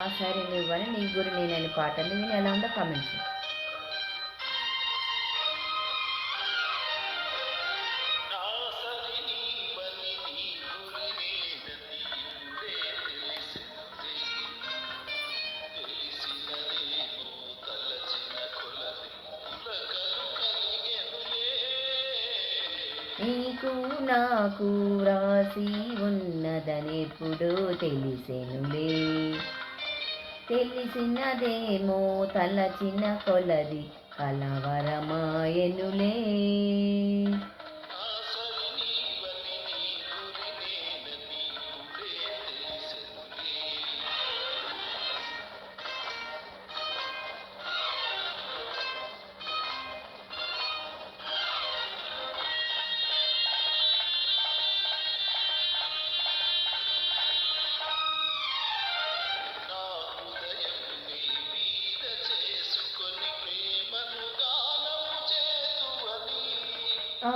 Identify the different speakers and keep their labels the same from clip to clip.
Speaker 1: ఆ సరే నువ్వని నీ గురి నేనని పాటలు నేను ఎలా ఉందో కామెంట్స్ నీకు నాకు రాసి ఉన్నదనెప్పుడు తెలిసెనులే. తెలిసినదేమో తలచిన కొలది కలవరమాయనులే ఆ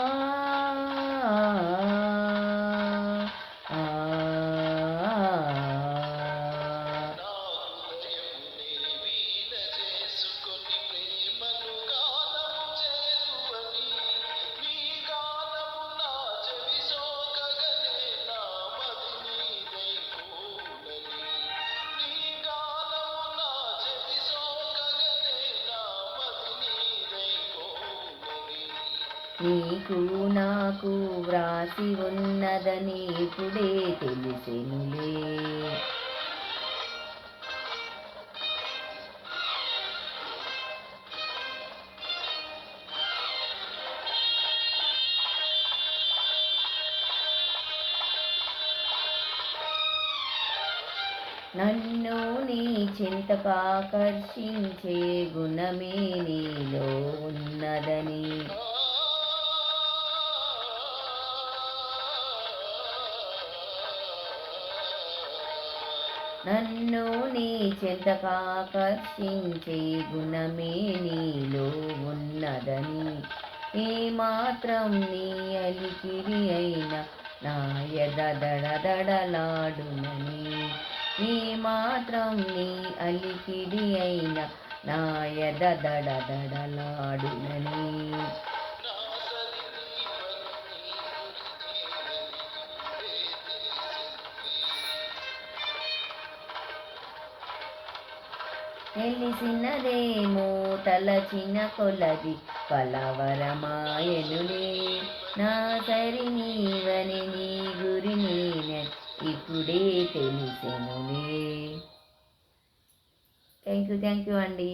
Speaker 1: నీకు నాకు వ్రాసి ఉన్నదని ఇప్పుడే తెలిసెనులే. నన్ను నీ చింతకాకర్షించే గుణమే నీలో. నన్ను నీ చింతకాకర్షించే గుణమే నీలో ఉన్నదని. ఏ మాత్రం నీ అలికిరి అయిన నా ఎద ఏ మాత్రం నీ అలికిడి అయిన నా తెలిసినదేమో తలచిన కొలది కలవరమాయనులే నా సరి నీవని నీ గురి నేనే ఇప్పుడే తెలిసెనులే. థ్యాంక్ యూ థ్యాంక్ యూ అండి.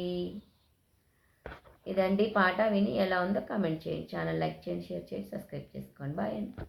Speaker 1: ఇదండి పాట విని ఎలా ఉందో కామెంట్ చేయండి. ఛానల్ లైక్ చేయండి షేర్ చేయండి సబ్స్క్రైబ్ చేసుకోండి. బాయ్ అండి.